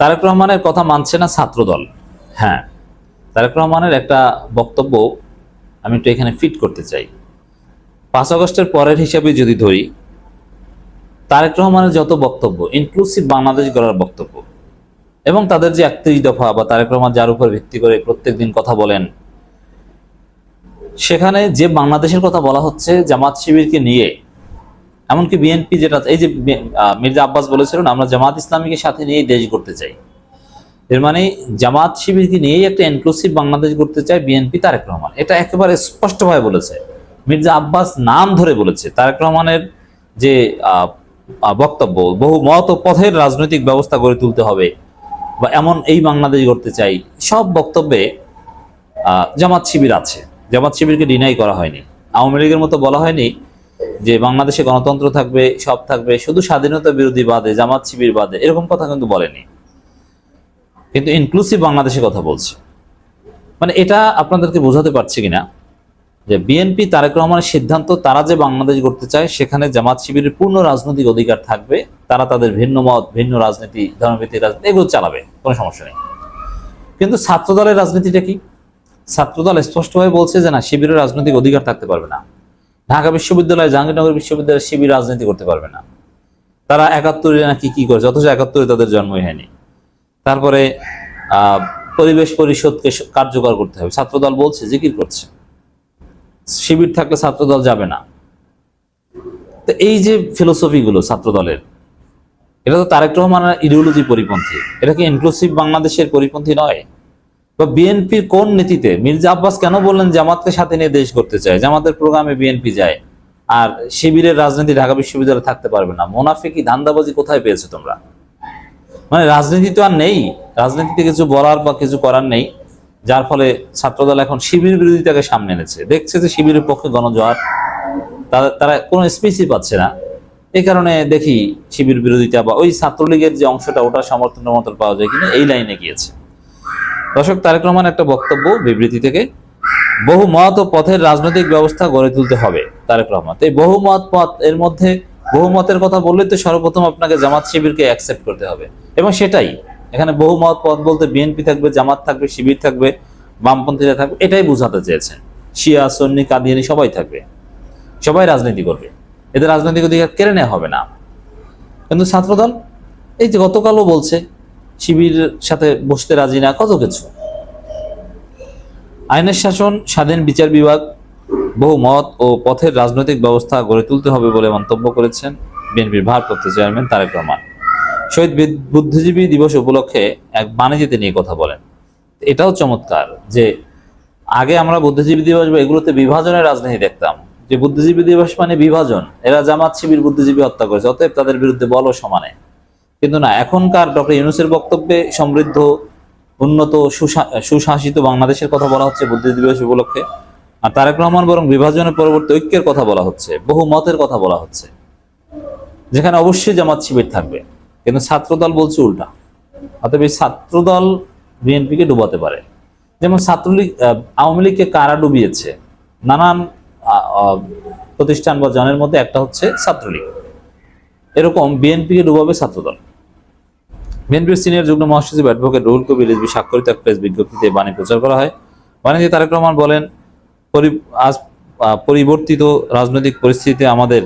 তারেক রহমানের কথা মানছে না ছাত্রদল। হ্যাঁ তারেক রহমানের একটা বক্তব্য আমি একটু এখানে ফিট করতে চাই। পাঁচ আগস্টের পরের হিসাবে যদি ধরি, তারেক রহমানের যত বক্তব্য ইনক্লুসিভ বাংলাদেশ গড়ার বক্তব্য, এবং তাদের যে একত্রিশ দফা বা তারেক রহমান যার উপর ভিত্তি করে প্রত্যেক দিন কথা বলেন, সেখানে যে বাংলাদেশের কথা বলা হচ্ছে, জামাত শিবিরকে নিয়ে এমনকি বিএনপি যেটা, এই যে মির্জা আব্বাস বলেছিলেন, আমরা জামাত ইসলামীকে সাথে নিয়ে দেশ করতে চাই। এর মানে জামাত শিবিরকে নিয়েই একটা ইনক্লুসিভ বাংলাদেশ করতে চায় বিএনপি তারেক রহমান। এটা একেবারে স্পষ্টভাবে বলেছে। মির্জা আব্বাস নাম ধরে বলেছে। তারেক রহমানের যে বক্তব্য, বহু মত পথের রাজনৈতিক ব্যবস্থা গড়ে তুলতে হবে বা এমন এই বাংলাদেশ গড়তে চাই, সব বক্তব্যে জামাত শিবির আছে। জামাত শিবিরকে ডিনাই করা হয়নি। আওয়ামী লীগের মতো বলা হয়নি যে বাংলাদেশে গণতন্ত্র থাকবে, সব থাকবে, শুধু স্বাধীনতা বিরোধী বাদে, জামাত শিবির বাদে, এরকম কথা কিন্তু বলেনি। কিন্তু ইনক্লুসিভ বাংলাদেশের কথা বলছে। মানে এটা আপনাদেরকে বোঝাতে পারছি কিনা? যে বিএনপি তারেক রহমানের সিদ্ধান্ত, তারা যে বাংলাদেশ গড়তে চায়, সেখানে জামাত শিবিরের পূর্ণ রাজনৈতিক অধিকার থাকবে, তারা তাদের ভিন্ন মত, ভিন্ন রাজনীতি, ধর্মভিত্তিক রাজনীতি, এগুলো চালাবে, কোনো সমস্যা নেই। কিন্তু ছাত্রদলের রাজনীতিটা কি? ছাত্রদল স্পষ্টভাবে বলছে যে না, শিবিরের রাজনৈতিক অধিকার থাকতে পারবে না। ঢাকা বিশ্ববিদ্যালয় জাহাঙ্গীরনগর বিশ্ববিদ্যালয়ে শিবির রাজনীতি করতে পারবে না। তারা একাত্তরে নাকি কি করেছে? অথচ একাত্তরে তাদের জন্মই হয়নি। তারপরে পরিবেশ পরিষদকে কার্যকর করতে হবে। ছাত্রদল বলছে, জিকির করছে। শিবির থাকলে ছাত্রদল যাবে না। তো এই যে ফিলোসফি গুলো ছাত্রদলের, এটা তো তারেক রহমানের ইডিওলজি পরিপন্থী। এটা কি ইনক্লুসিভ বাংলাদেশের পরিপন্থী নয়? বা বিএনপির কোন নীতিতে? মির্জা আব্বাস কেন বললেন জামাতকে সাথে নিয়ে দেশ করতে চায়? জামাতের প্রোগ্রামে বিএনপি যায়। আর শিবিরের রাজনীতি ঢাকা বিশ্ববিদ্যালয়ে থাকতে পারবে না। মোনাফিকি ধান্দাবাজি কোথায় পেয়েছ তোমরা? মানে রাজনীতি তো আর নেই। রাজনীতিতে কিছু বলার বা কিছু করার নেই। যার ফলে ছাত্রদল এখন শিবির বিরোধিতাকে সামনে এনেছে। দেখছে যে শিবিরের পক্ষে গণজোয়ার। তারা তারা কোনো স্পেসই পাচ্ছে না। এই কারণে দেখি শিবির বিরোধিতা বা ওই ছাত্রলীগের যে অংশটা ওটা সমর্থনের মতন পাওয়া যায় কিনা, এই লাইনে গিয়েছে। দর্শক, তারেক রহমান একটা বক্তব্য বিবৃতি থেকে বহু মত ও পথের রাজনৈতিক ব্যবস্থা গড়ে তুলতে হবে, তারেক রহমান। এই বহু মত পথ, এর মধ্যে বহু মতের কথা বললে তো সর্বপ্রথম আপনাকে জামাত শিবিরকে অ্যাকসেপ্ট করতে হবে। এবং সেটাই, এখানে বহু মত পথ বলতে বিএনপি থাকবে, জামাত থাকবে, শিবির থাকবে বামপন্থীরা থাকবে, এটাই বোঝাতে চেয়েছেন। শিয়া, সন্নি, কাদিয়ানি সবাই থাকবে, সবাই রাজনীতি করবে। এদের রাজনৈতিক অধিকার কেড়ে নেওয়া হবে না। কিন্তু ছাত্রদল, এই যে গতকালও বলছে শিবিরের সাথে বসতে রাজি না, কত কিছু? আইনের শাসন, স্বাধীন বিচার বিভাগ, বহু মত ও পথের রাজনৈতিক ব্যবস্থা গড়ে তুলতে হবে বলে মন্তব্য করেছেন বিএনপির ভারপ্রাপ্ত চেয়ারম্যান তারেক রহমান। শহীদ বুদ্ধিজীবী দিবস উপলক্ষে এক বাণিজ্যতে নিয়ে কথা বলেন। এটাও চমৎকার যে আগে আমরা বুদ্ধিজীবী দিবস বা এগুলোতে বিভাজনের রাজনীতি দেখতাম। যে বুদ্ধিজীবী দিবস মানে বিভাজন। এরা জামাত শিবির বুদ্ধিজীবী হত্যা করেছে, অতএব তাদের বিরুদ্ধে বলো সমানে। কিন্তু না, এখনকার ডক্টর ইউনুসের বক্তব্যে সমৃদ্ধ, উন্নত সুশা- সুশাসিত বাংলাদেশের কথা বলা হচ্ছে বুদ্ধি দিবস উপলক্ষে। আর তারেক রহমান বরং বিভাজনের পরবর্তী ঐক্যের কথা বলা হচ্ছে, বহু মতের কথা বলা হচ্ছে, যেখানে অবশ্যই জামাত শিবির থাকবে। কিন্তু ছাত্রদল বলছে উল্টা। অতএব এই ছাত্রদল বিএনপিকে ডুবাতে পারে। যেমন ছাত্রলীগ আওয়ামী লীগকে কারা ডুবিয়েছে? নানান প্রতিষ্ঠান বা জনের মধ্যে একটা হচ্ছে ছাত্রলীগ। এরকম বিএনপিকে ডুবাবে ছাত্রদল। বিএনপির সিনিয়র যুগ্ম মহাসচিব অ্যাডভোকেট রুহুল কবির রিজভী স্বাক্ষরিত এক প্রেস বিজ্ঞপ্তিতে বাণী প্রচার করা হয়। বাণীতে তারেক রহমান বলেন আজ পরিবর্তিত রাজনৈতিক পরিস্থিতিতে আমাদের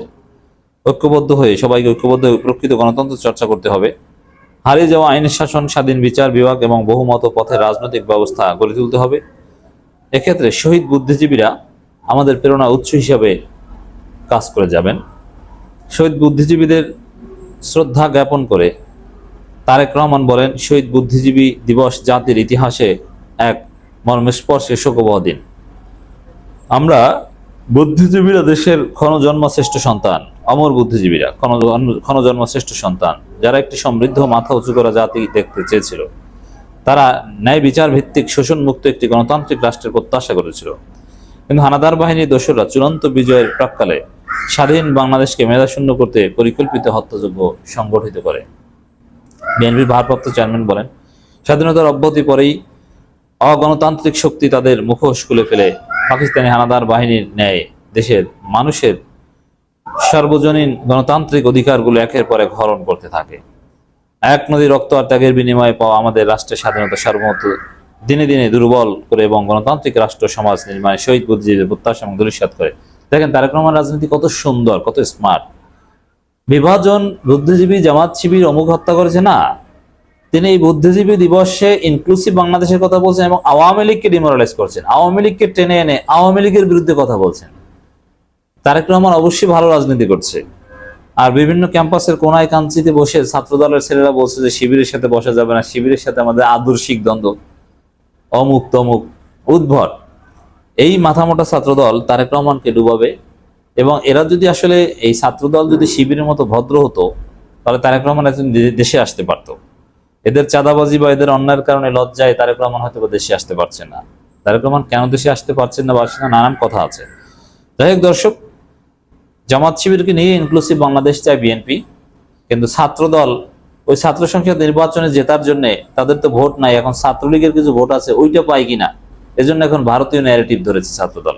ঐক্যবদ্ধ হয়ে, সবাইকে ঐক্যবদ্ধ হয়ে প্রকৃত গণতন্ত্র চর্চা করতে হবে। হারিয়ে যাওয়া আইনের শাসন, স্বাধীন বিচার বিভাগ এবং বহুমত পথে রাজনৈতিক ব্যবস্থা গড়ে তুলতে হবে। এক্ষেত্রে শহীদ বুদ্ধিজীবীরা আমাদের প্রেরণা উৎস হিসাবে কাজ করে যাবেন। শহীদ বুদ্ধিজীবীদের শ্রদ্ধা জ্ঞাপন করে তারেক রহমান বলেন, শহীদ বুদ্ধিজীবী দিবস জাতির ইতিহাসে এক মর্মস্পর্শে শোকবহ দিন আমরা বুদ্ধিজীবীরা দেশের ক্ষণজন্ম শ্রেষ্ঠ সন্তান, অমর বুদ্ধিজীবীরা ক্ষণ- ক্ষণজন্ম শ্রেষ্ঠ সন্তান, যারা একটি সমৃদ্ধ মাথা উঁচু করা জাতি দেখতে চেয়েছিল। তারা ন্যায় বিচার ভিত্তিক শোষণ মুক্ত একটি গণতান্ত্রিক রাষ্ট্রের প্রত্যাশা করেছিল। কিন্তু হানাদার বাহিনীর দোসররা চূড়ান্ত বিজয়ের প্রাক্কালে স্বাধীন বাংলাদেশকে মেধাশূন্য করতে পরিকল্পিত হত্যাযজ্ঞ সংগঠিত করে। বিএনপির ভারপ্রাপ্ত চেয়ারম্যান বলেন, স্বাধীনতার অব্যাহতি পরেই অগণতান্ত্রিক শক্তি তাদের মুখোশ খুলে ফেলে। পাকিস্তানি হানাদার বাহিনীর ন্যায় দেশের মানুষের সার্বজনীন গণতান্ত্রিক অধিকারগুলো একের পর এক হরণ করতে থাকে। এক নদী রক্ত আর ত্যাগের বিনিময়ে পাওয়া আমাদের রাষ্ট্রের স্বাধীনতা সার্বভৌমত্ব দিনে দিনে দুর্বল করে এবং গণতান্ত্রিক রাষ্ট্র, সমাজ নির্মাণে শহীদ বুদ্ধিজীবীদের প্রত্যাশা এবং দলিসাত করে। দেখেন তারেক রহমান রাজনীতি কত সুন্দর, কত স্মার্ট বিভাজন বুদ্ধিজীবী জামাত শিবির অমুক হত্যা করেছে? না। তিনি এই বুদ্ধিজীবী দিবসে ইনক্লুসিভ বাংলাদেশের কথা বলছেন এবং আওয়ামী লীগকে ডিমোরালাইজ করছেন। আওয়ামী লীগকে টেনে এনে আওয়ামী লীগের বিরুদ্ধে কথা বলছেন। তারেক রহমান অবশ্যই ভালো রাজনীতি করছে। আর বিভিন্ন ক্যাম্পাসের কোনায় কাঞ্চিতে বসে ছাত্র দলের ছেলেরা বলছে যে শিবিরের সাথে বসা যাবে না, শিবিরের সাথে আমাদের আদর্শিক দ্বন্দ্ব। অমুক তমুক, উদ্ভট। এই মাথামোটা ছাত্রদল তারেক রহমানকে ডুবাবে। এবং এরা যদি আসলে এই ছাত্রদল যদি শিবিরের মতো ভদ্র হতো, তাহলে তারেক রহমান একজন দেশে আসতে পারতো। এদের চাঁদাবাজি বা এদের অন্যায়ের কারণে লজ্জায় তারেক রহমান হয়তো বা দেশে আসতে পারছে না। তারেক রহমান কেন দেশে আসতে পারছেন না পারছেন না, নানান কথা আছে। যাই হোক দর্শক, জামাত শিবিরকে নিয়ে ইনক্লুসিভ বাংলাদেশ চায় বিএনপি কিন্তু ছাত্রদল, ওই ছাত্র সংসদ নির্বাচনে জেতার জন্য তাদের তো ভোট নাই, এখন ছাত্রলীগের কিছু ভোট আছে, ওইটা পায় কিনা? এজন্য এখন ভারতীয় ন্যারেটিভ ধরেছে ছাত্রদল।